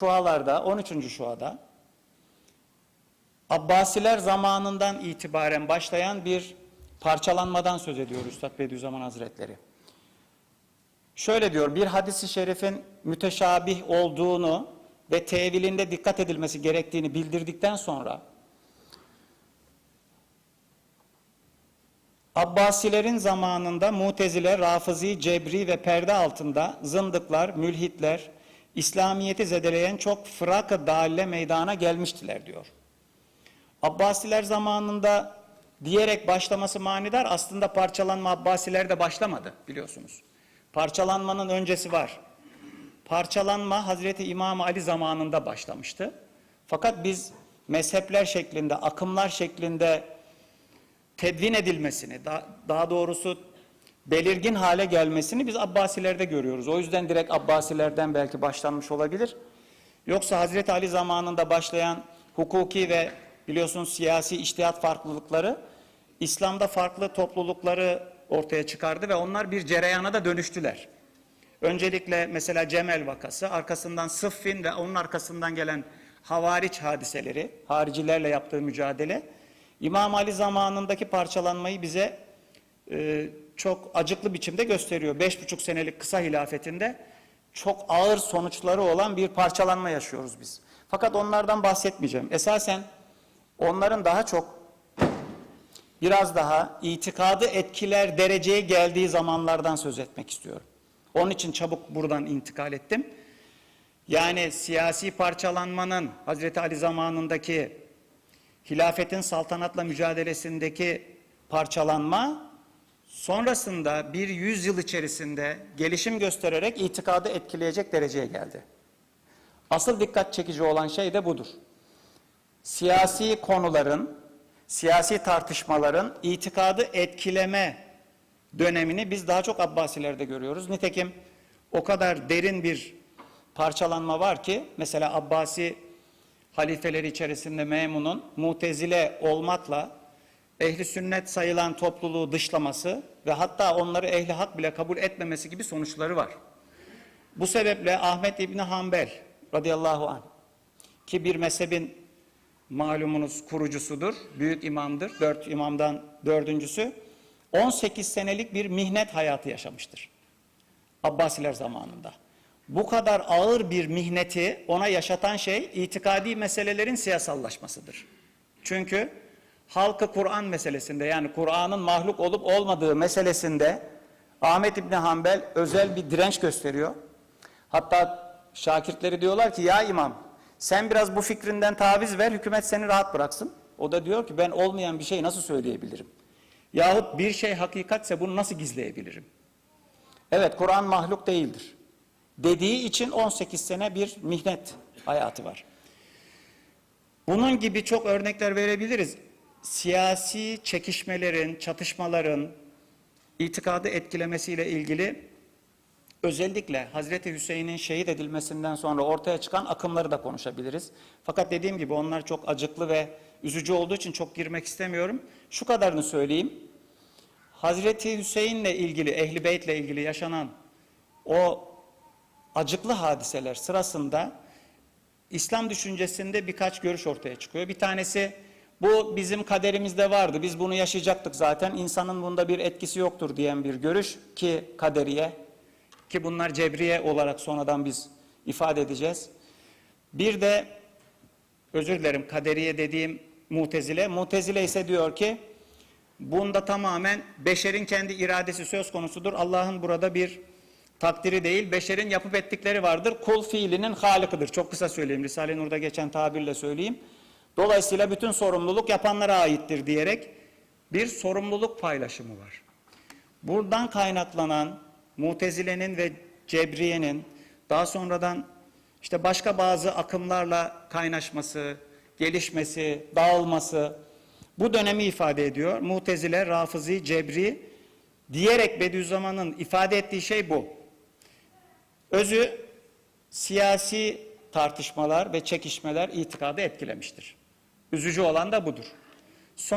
şualarda, 13. şuada Abbasiler zamanından itibaren başlayan bir parçalanmadan söz ediyor Üstad Bediüzzaman Hazretleri. Şöyle diyor, bir hadisi şerifin müteşabih olduğunu ve tevilinde dikkat edilmesi gerektiğini bildirdikten sonra Abbasilerin zamanında Mutezile, Rafizi, Cebri ve perde altında zındıklar, mülhitler, İslamiyeti zedeleyen çok fırak-ı dalle meydana gelmiştiler diyor. Abbasiler zamanında diyerek başlaması manidar aslında parçalanma Abbasilerde başlamadı biliyorsunuz. Parçalanmanın öncesi var. Parçalanma Hazreti İmam Ali zamanında başlamıştı. Fakat biz mezhepler şeklinde, akımlar şeklinde tedvin edilmesini, daha doğrusu belirgin hale gelmesini biz Abbasilerde görüyoruz. O yüzden direkt Abbasilerden belki başlanmış olabilir. Yoksa Hazreti Ali zamanında başlayan hukuki ve biliyorsunuz siyasi iştihat farklılıkları İslam'da farklı toplulukları ortaya çıkardı ve onlar bir cereyana da dönüştüler. Öncelikle mesela Cemel vakası, arkasından Sıffin ve onun arkasından gelen havariç hadiseleri, haricilerle yaptığı mücadele, İmam Ali zamanındaki parçalanmayı bize e, çok acıklı biçimde gösteriyor. Beş buçuk senelik kısa hilafetinde çok ağır sonuçları olan bir parçalanma yaşıyoruz biz. Fakat onlardan bahsetmeyeceğim. Esasen onların daha çok biraz daha itikadı etkiler dereceye geldiği zamanlardan söz etmek istiyorum. Onun için çabuk buradan intikal ettim. Yani siyasi parçalanmanın Hazreti Ali zamanındaki hilafetin saltanatla mücadelesindeki parçalanma sonrasında bir yüzyıl içerisinde gelişim göstererek itikadı etkileyecek dereceye geldi. Asıl dikkat çekici olan şey de budur. Siyasi konuların, siyasi tartışmaların itikadı etkileme dönemini biz daha çok Abbasilerde görüyoruz. Nitekim o kadar derin bir parçalanma var ki mesela Abbasi halifeleri içerisinde Memun'un mutezile olmakla ehli sünnet sayılan topluluğu dışlaması ve hatta onları ehli hak bile kabul etmemesi gibi sonuçları var. Bu sebeple Ahmet İbni Hanbel radıyallahu anh ki bir mezhebin malumunuz kurucusudur, büyük imamdır, dört imamdan dördüncüsü, 18 senelik bir mihnet hayatı yaşamıştır. Abbasiler zamanında. Bu kadar ağır bir mihneti ona yaşatan şey itikadi meselelerin siyasallaşmasıdır. Çünkü halkı Kur'an meselesinde yani Kur'an'ın mahluk olup olmadığı meselesinde Ahmet İbni Hanbel özel bir direnç gösteriyor. Hatta şakirtleri diyorlar ki ya imam sen biraz bu fikrinden taviz ver hükümet seni rahat bıraksın. O da diyor ki ben olmayan bir şeyi nasıl söyleyebilirim? Yahut bir şey hakikatse bunu nasıl gizleyebilirim? Evet Kur'an mahluk değildir. Dediği için 18 sene bir mihnet hayatı var. Bunun gibi çok örnekler verebiliriz. Siyasi çekişmelerin, çatışmaların itikadı etkilemesiyle ilgili özellikle Hazreti Hüseyin'in şehit edilmesinden sonra ortaya çıkan akımları da konuşabiliriz. Fakat dediğim gibi onlar çok acıklı ve üzücü olduğu için çok girmek istemiyorum. Şu kadarını söyleyeyim. Hazreti Hüseyin'le ilgili, Ehli Beyt'le ilgili yaşanan o acıklı hadiseler sırasında İslam düşüncesinde birkaç görüş ortaya çıkıyor. Bir tanesi bu bizim kaderimizde vardı. Biz bunu yaşayacaktık zaten. İnsanın bunda bir etkisi yoktur diyen bir görüş ki kaderiye ki bunlar cebriye olarak sonradan biz ifade edeceğiz. Bir de özür dilerim kaderiye dediğim mutezile. Mutezile ise diyor ki bunda tamamen beşerin kendi iradesi söz konusudur. Allah'ın burada bir takdiri değil, beşerin yapıp ettikleri vardır. Kul fiilinin halikıdır. Çok kısa söyleyeyim, Risale-i Nur'da geçen tabirle söyleyeyim. Dolayısıyla bütün sorumluluk yapanlara aittir diyerek bir sorumluluk paylaşımı var. Buradan kaynaklanan Mutezile'nin ve Cebriye'nin daha sonradan işte başka bazı akımlarla kaynaşması, gelişmesi, dağılması bu dönemi ifade ediyor. Mutezile, Rafizi, Cebri diyerek Bediüzzaman'ın ifade ettiği şey bu. Özü siyasi tartışmalar ve çekişmeler itikadı etkilemiştir. Üzücü olan da budur.